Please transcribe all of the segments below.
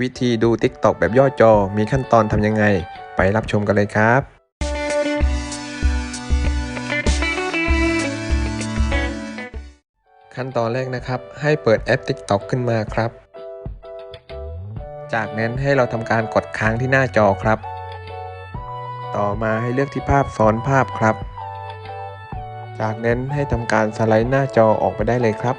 วิธีดู TikTok แบบย่อจอมีขั้นตอนทำยังไง ไปรับชมกันเลยครับ ขั้นตอนแรกนะครับ ให้เปิดแอป TikTok ขึ้นมาครับ จากนั้นให้เราทำการกดค้างที่หน้าจอครับ ต่อมาให้เลือกที่ภาพซ้อนภาพครับ จากนั้นให้ทำการสไลด์หน้าจอออกไปได้เลยครับ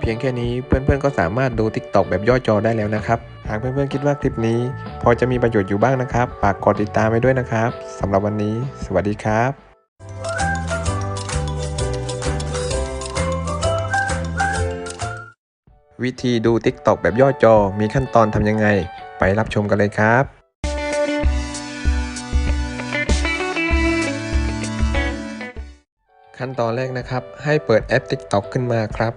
เพียงแค่นี้เพื่อนๆก็สามารถดู TikTok แบบย่อจอได้แล้วนะครับ หากเพื่อนๆคิดว่าคลิปนี้ พอจะมีประโยชน์อยู่บ้างนะครับ ฝากกดติดตามไปด้วยนะครับสำหรับวันนี้ สวัสดีครับวิธีดู TikTok แบบย่อจอมีขั้นตอนทำยังไง ไปรับชมกันเลยครับ ขั้นตอนแรกนะครับ ให้เปิดแอป TikTok ขึ้นมาครับ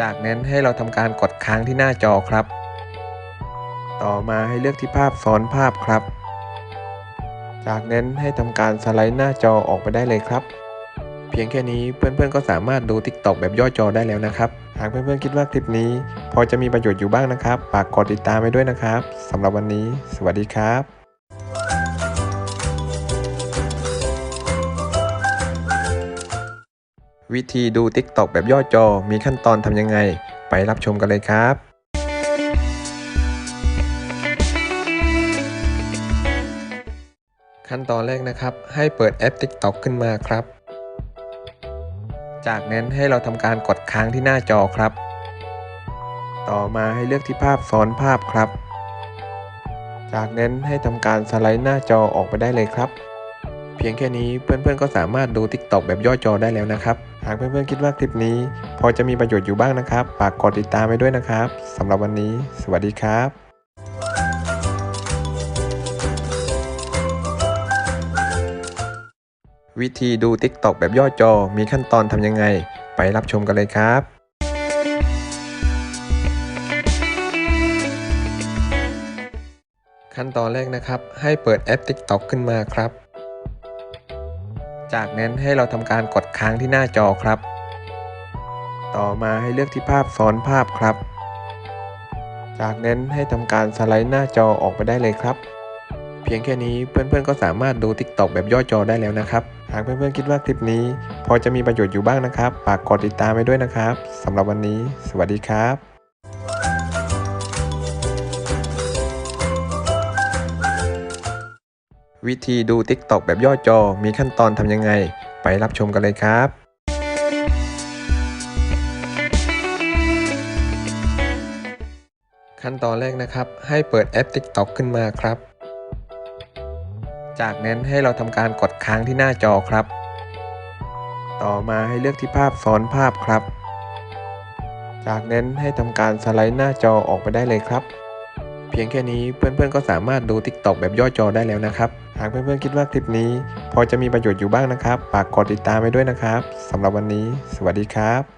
จากนั้นให้เราทำการกดค้างที่หน้าจอครับ ต่อมาให้เลือกที่ภาพซ้อนภาพครับ จากนั้นให้ทำการสไลด์หน้าจอออกไปได้เลยครับ เพียงแค่นี้เพื่อนๆก็สามารถดู TikTok แบบย่อจอได้แล้วนะครับ หากเพื่อนๆคิดว่าคลิปนี้ พอจะมีประโยชน์อยู่บ้างนะครับฝากกดติดตามไปด้วยนะครับสำหรับวันนี้ สวัสดีครับ วิธีดู TikTok แบบย่อจอมีขั้นตอนทำยังไง ไปรับชมกันเลยครับขั้นตอนแรกนะครับ ให้เปิดแอป TikTok ขึ้นมาครับ จากนั้นให้เราทำการกดค้างที่หน้าจอครับ ต่อมาให้เลือกที่ภาพซ้อนภาพครับ จากนั้นให้ทำการสไลด์หน้าจอออกไปได้เลยครับ เพียงแค่นี้เพื่อนๆก็สามารถดู TikTok แบบย่อจอได้แล้วนะครับ หากเพื่อนๆคิดว่าคลิปนี้ พอจะมีประโยชน์อยู่บ้างนะครับฝากกดติดตามไปด้วยนะครับสำหรับวันนี้ สวัสดีครับวิธีดู TikTok แบบย่อจอมีขั้นตอนทำยังไง ไปรับชมกันเลยครับ ขั้นตอนแรกนะครับ ให้เปิดแอป TikTok ขึ้นมาครับ จากนั้นให้เราทำการกดค้างที่หน้าจอครับ ต่อมาให้เลือกที่ภาพซ้อนภาพครับ จากนั้นให้ทำการสไลด์หน้าจอออกไปได้เลยครับ เพียงแค่นี้เพื่อนๆก็สามารถดู TikTok แบบย่อจอได้แล้วนะครับ หากเพื่อนๆคิดว่าคลิปนี้ พอจะมีประโยชน์อยู่บ้างนะครับ ฝากกดติดตามไปด้วยนะครับสำหรับวันนี้ สวัสดีครับ วิธีดู TikTok แบบย่อจอมีขั้นตอนทำยังไง ไปรับชมกันเลยครับ ขั้นตอนแรกนะครับ ให้เปิดแอป TikTok ขึ้นมาครับ จากนั้นให้เราทำการกดค้างที่หน้าจอครับ ต่อมาให้เลือกที่ภาพซ้อนภาพครับ จากนั้นให้ทำการสไลด์หน้าจอออกไปได้เลยครับเพียงแค่นี้เพื่อนๆก็สามารถดู TikTok แบบย่อจอได้แล้วนะครับ หากเพื่อนๆคิดว่าคลิปนี้ พอจะมีประโยชน์อยู่บ้างนะครับฝากกดติดตามไปด้วยนะครับสำหรับวันนี้ สวัสดีครับ